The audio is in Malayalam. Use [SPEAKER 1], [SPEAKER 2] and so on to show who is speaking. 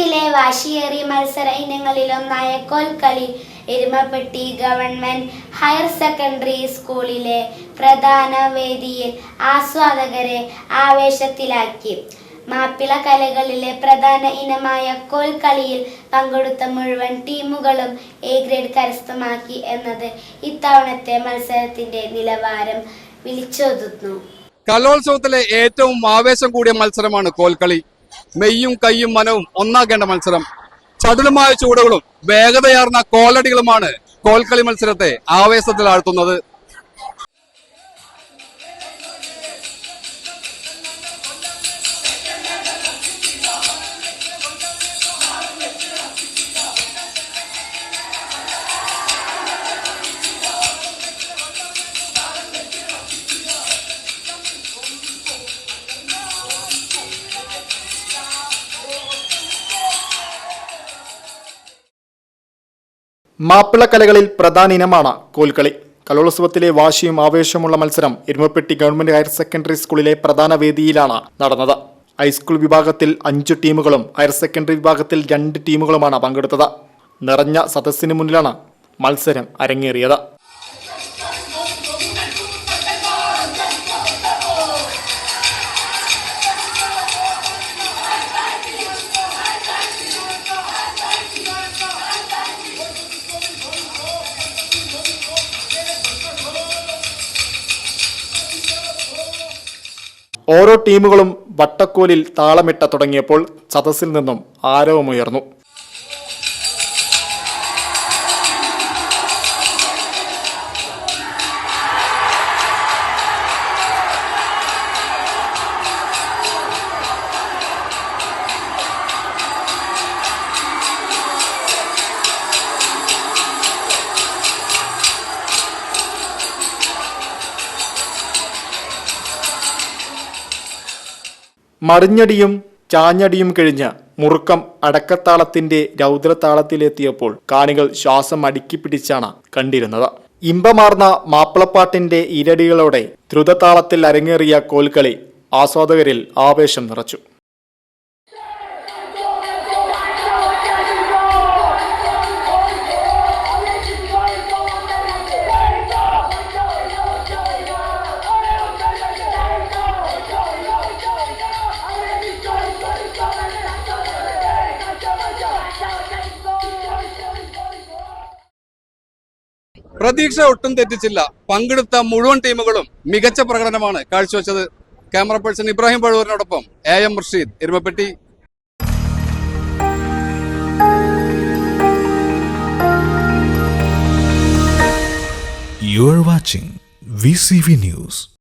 [SPEAKER 1] കലോത്സവത്തിലെ വാശിയേറിയ മത്സര ഇനങ്ങളിലൊന്നായ Kolkali Erumapetty government higher secondary സ്കൂളിലെ പ്രധാന വേദിയിൽ ആസ്വാദകരെ ആവേശത്തിലാക്കി. മാപ്പിള കലകളിലെ പ്രധാന ഇനമായ കോൽക്കളിയിൽ പങ്കെടുത്ത മുഴുവൻ ടീമുകളും എ ഗ്രേഡ് കരസ്ഥമാക്കി എന്നത് ഇത്തവണത്തെ മത്സരത്തിന്റെ നിലവാരം വിളിച്ചോതുന്നു.
[SPEAKER 2] കലോത്സവത്തിലെ ഏറ്റവും ആവേശം കൂടിയ മത്സരമാണ് കോൽക്കളി മെയ്യും കയ്യും മനവും ഒന്നാക്കേണ്ട മത്സരം. ചടുലമായ ചൂടുകളും വേഗതയാർന്ന കോലടികളുമാണ് കോൽക്കളി മത്സരത്തെ ആവേശത്തിലാഴ്ത്തുന്നത്.
[SPEAKER 3] മാപ്പിളക്കലകളിൽ പ്രധാന ഇനമാണ് കോൽക്കളി കലോത്സവത്തിലെ വാശിയും ആവേശമുള്ള മത്സരം എരുമപ്പെട്ടി ഗവൺമെന്റ് ഹയർ സെക്കൻഡറി സ്കൂളിലെ പ്രധാന വേദിയിലാണ് നടന്നത്. ഹൈസ്കൂൾ വിഭാഗത്തിൽ അഞ്ചു ടീമുകളും ഹയർ സെക്കൻഡറി വിഭാഗത്തിൽ രണ്ട് ടീമുകളുമാണ് പങ്കെടുത്തത്. നിറഞ്ഞ സദസ്സിന് മുന്നിലാണ് മത്സരം അരങ്ങേറിയത്. ഓരോ ടീമുകളും വട്ടക്കോലിൽ താളമിട്ട തുടങ്ങിയപ്പോൾ സദസ്സിൽ നിന്നും ആരവമുയർന്നു. മറിഞ്ഞടിയും ചാഞ്ഞടിയും കഴിഞ്ഞ മുറുക്കം അടക്കത്താളത്തിന്റെ രൗദ്രതാളത്തിലെത്തിയപ്പോൾ കാണികൾ ശ്വാസം അടുക്കി പിടിച്ചാണ് കണ്ടിരുന്നത്. ഇമ്പമാർന്ന മാപ്പിളപ്പാട്ടിന്റെ ഇരടികളോടെ ദ്രുതതാളത്തിൽ അരങ്ങേറിയ കോൽക്കളി ആസ്വാദകരിൽ ആവേശം നിറച്ചു.
[SPEAKER 2] പ്രതീക്ഷ ഒട്ടും തെറ്റിച്ചില്ല. പങ്കെടുത്ത മുഴുവൻ ടീമുകളും മികച്ച പ്രകടനമാണ് കാഴ്ചവെച്ചത്. Camera person Ibrahim പഴുവൂരിനോടൊപ്പം A M Rasheed Erumapetty.
[SPEAKER 4] You are watching VCV News.